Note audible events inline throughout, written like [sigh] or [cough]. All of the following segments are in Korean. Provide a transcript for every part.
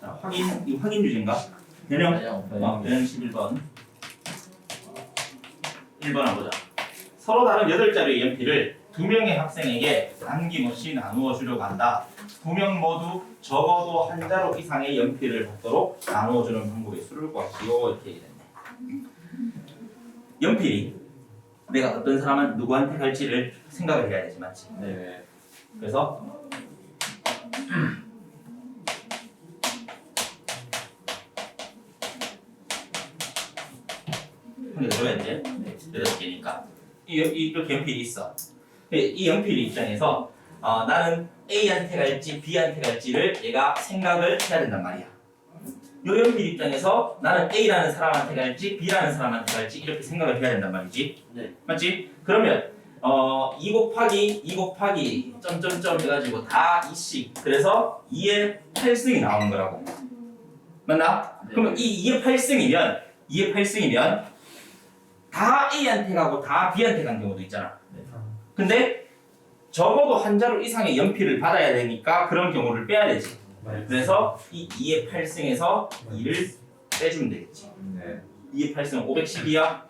자, 확인, 이 확인 유지인가? 변형, 어, 변형 11번. 1번 한번 보자. 서로 다른 8자리의 연필을 두 명의 학생에게 남김없이 나누어 주려고 한다. 두 명 모두 적어도 한 자루 이상의 연필을 받도록 나누어 주는 방법의 수를 구하시오. 이렇게 얘기했네. 연필이 내가 어떤 사람은 누구한테 갈지를 생각을 해야 되지 맞지? 네. 그래서 한개 들어야 돼. 여덟 개니까 이, 이- 이렇게 연필이 있어. 근데 이 연필 입장에서 어, 나는 A한테 갈지 B한테 갈지를 얘가 생각을 해야 된단 말이야. 요 연필 입장에서 나는 A라는 사람한테 갈지 B라는 사람한테 갈지 이렇게 생각을 해야 된단 말이지. 네. 맞지? 그러면 어, 2 곱하기 2 곱하기 점점점 해가지고 다 2씩 그래서 2의 8승이 나오는 거라고 맞나? 네. 그러면 이 2의 8승이면 2의 8승이면 다 A한테 가고 다 B한테 간 경우도 있잖아. 네. 근데 적어도 한 자루 이상의 연필을 받아야 되니까 그런 경우를 빼야 되지. 그래서 이 2의 8승에서 2를 빼주면 되겠지. 네. 2의 8승은 512야?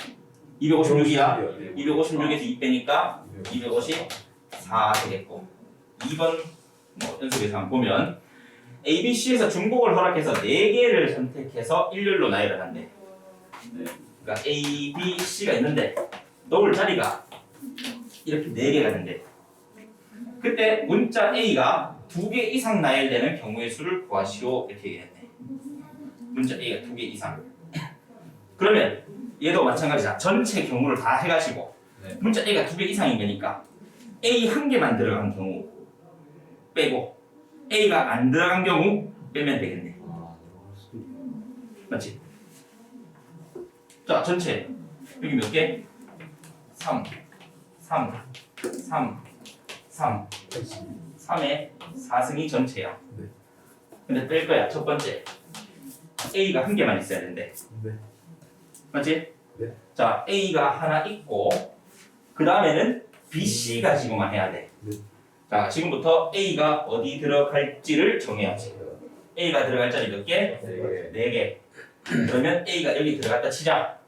256이야? 256에서 2 빼니까 254 되겠고. 2번 뭐 연습에서 한번 보면 A, B, C에서 중복을 허락해서 4개를 선택해서 일렬로 나열을 한대. 네. 그러니까 A, B, C가 있는데 놓을 자리가 이렇게 4개가 된대 그때 문자 A가 2개 이상 나열되는 경우의 수를 구하시오. 이렇게 얘기했네. 문자 A가 2개 이상. [clears throat] 그러면 얘도 마찬가지다. 전체 경우를 다 해가지고 네. 문자 A가 2개 이상인 거니까 A 한 개만 들어간 경우 빼고 A가 안 들어간 경우 빼면 되겠네. 아, 맞지? 자, 전체 여기 몇 개? 3 3 3 3 3의 4승이 전체야 네. 근데 뺄 거야 첫 번째 A가 한 개만 있어야 된대 네. 맞지? 네. 자, A가 하나 있고 그 다음에는 B, C 가지고만 해야 돼 네. 자, 지금부터 A가 어디 들어갈지를 정해야지 A가 들어갈 자리 몇 개? 네. 네 개. 그러면 A가 여기 들어갔다 치자.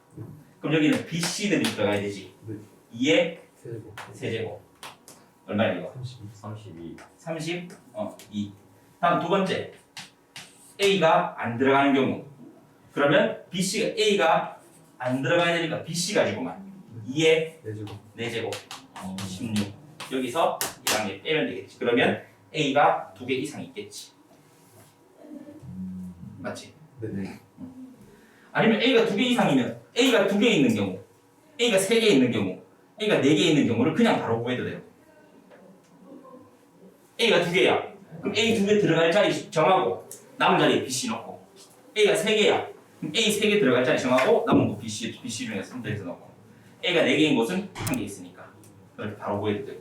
그럼 여기는 B, C들이 들어가야 되지. 네. 2의 세고 세제곱. 얼마야 이거? 32 32. 30, 어, 2. 다음 두 번째. A가 안 들어가는 경우. 그러면 B, C가 A가 안 들어가야 되니까 B, C 가지고만. 2의 내주고 4제곱. 16. 여기서 1항에 빼면 되겠지. 그러면 A가 두 개 이상 있겠지. 맞지? 네네 아니면 A가 두 개 이상이면 A가 두 개 있는 경우, A가 세 개 있는 경우, A가 네 개 있는 경우를 그냥 바로 구해도 돼요. A가 두 개야. 그럼 A 두 개 들어갈 자리 정하고 남은 자리에 BC 넣고 A가 세 개야. 그럼 A 세 개 들어갈 자리 정하고 남은 거 BC, BC 중에서 선택해서 넣고 A가 네 개인 곳은 한 개 있으니까 그걸 바로 구해도 되고